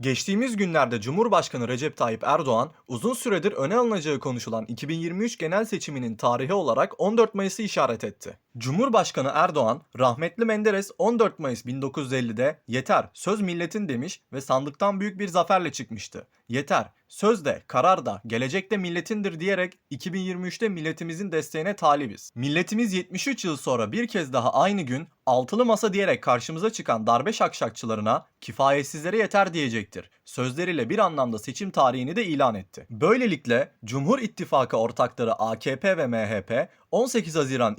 Geçtiğimiz günlerde Cumhurbaşkanı Recep Tayyip Erdoğan uzun süredir öne alınacağı konuşulan 2023 genel seçiminin tarihi olarak 14 Mayıs'ı işaret etti. Cumhurbaşkanı Erdoğan, rahmetli Menderes 14 Mayıs 1950'de yeter söz milletin demiş ve sandıktan büyük bir zaferle çıkmıştı. Yeter, söz de, karar da, gelecek de milletindir diyerek 2023'te milletimizin desteğine talibiz. Milletimiz 73 yıl sonra bir kez daha aynı gün altılı masa diyerek karşımıza çıkan darbe şakşakçılarına kifayetsizlere yeter diyecektir. Sözleriyle bir anlamda seçim tarihini de ilan etti. Böylelikle Cumhur İttifakı ortakları AKP ve MHP 18 Haziran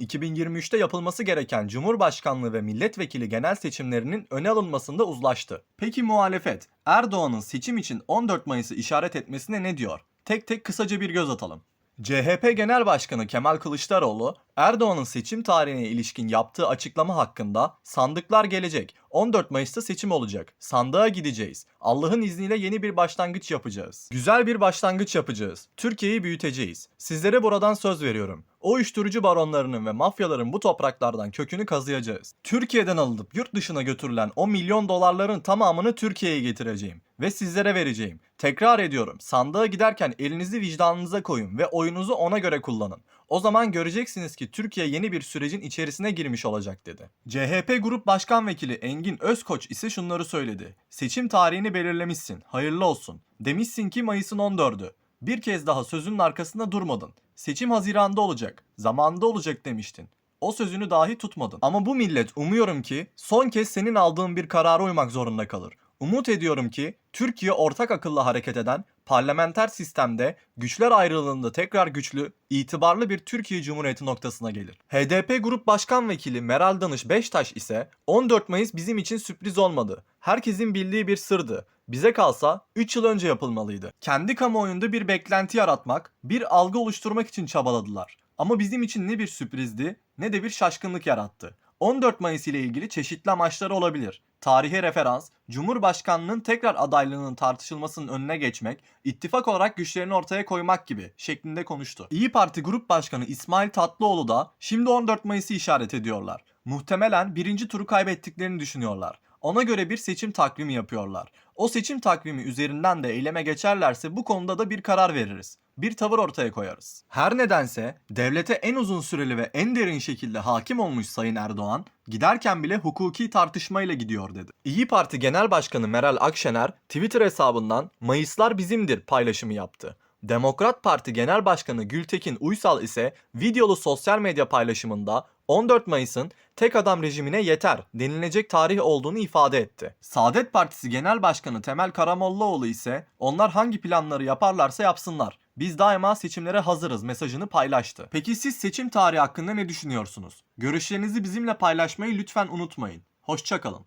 2023'te yapılması gereken Cumhurbaşkanlığı ve milletvekili genel seçimlerinin öne alınmasında uzlaştı. Peki muhalefet Erdoğan'ın seçim için 14 Mayıs'ı işaret etmesine ne diyor? Tek tek kısaca bir göz atalım. CHP Genel Başkanı Kemal Kılıçdaroğlu, Erdoğan'ın seçim tarihine ilişkin yaptığı açıklama hakkında sandıklar gelecek. 14 Mayıs'ta seçim olacak. Sandığa gideceğiz. Allah'ın izniyle yeni bir başlangıç yapacağız. Güzel bir başlangıç yapacağız. Türkiye'yi büyüteceğiz. Sizlere buradan söz veriyorum. O uyuşturucu baronlarının ve mafyaların bu topraklardan kökünü kazıyacağız. Türkiye'den alınıp yurt dışına götürülen o milyon dolarların tamamını Türkiye'ye getireceğim ve sizlere vereceğim. Tekrar ediyorum. Sandığa giderken elinizi vicdanınıza koyun ve oyunuzu ona göre kullanın. O zaman göreceksiniz ki Türkiye yeni bir sürecin içerisine girmiş olacak dedi. CHP Grup Başkan Vekili Engin Özkoç ise şunları söyledi. Seçim tarihini belirlemişsin. Hayırlı olsun. Demişsin ki Mayıs'ın 14'ü. Bir kez daha sözünün arkasında durmadın. Seçim Haziran'da olacak. Zamanında olacak demiştin. O sözünü dahi tutmadın. Ama bu millet umuyorum ki son kez senin aldığın bir karara uymak zorunda kalır. Umut ediyorum ki Türkiye ortak akılla hareket eden parlamenter sistemde güçler ayrılığında tekrar güçlü, itibarlı bir Türkiye Cumhuriyeti noktasına gelir. HDP Grup Başkan Vekili Meral Danış Beştaş ise 14 Mayıs bizim için sürpriz olmadı. Herkesin bildiği bir sırdı. Bize kalsa 3 yıl önce yapılmalıydı. Kendi kamuoyunda bir beklenti yaratmak, bir algı oluşturmak için çabaladılar. Ama bizim için ne bir sürprizdi ne de bir şaşkınlık yarattı. 14 Mayıs ile ilgili çeşitli amaçları olabilir. Tarihe referans, Cumhurbaşkanlığının tekrar adaylığının tartışılmasının önüne geçmek, ittifak olarak güçlerini ortaya koymak gibi şeklinde konuştu. İyi Parti Grup Başkanı İsmail Tatlıoğlu da şimdi 14 Mayıs'ı işaret ediyorlar. Muhtemelen birinci turu kaybettiklerini düşünüyorlar. Ona göre bir seçim takvimi yapıyorlar. O seçim takvimi üzerinden de eyleme geçerlerse bu konuda da bir karar veririz. Bir tavır ortaya koyarız. Her nedense devlete en uzun süreli ve en derin şekilde hakim olmuş Sayın Erdoğan, giderken bile hukuki tartışmayla gidiyor dedi. İyi Parti Genel Başkanı Meral Akşener Twitter hesabından Mayıslar bizimdir paylaşımı yaptı. Demokrat Parti Genel Başkanı Gültekin Uysal ise videolu sosyal medya paylaşımında 14 Mayıs'ın tek adam rejimine yeter denilecek tarih olduğunu ifade etti. Saadet Partisi Genel Başkanı Temel Karamollaoğlu ise onlar hangi planları yaparlarsa yapsınlar. Biz daima seçimlere hazırız mesajını paylaştı. Peki siz seçim tarihi hakkında ne düşünüyorsunuz? Görüşlerinizi bizimle paylaşmayı lütfen unutmayın. Hoşçakalın.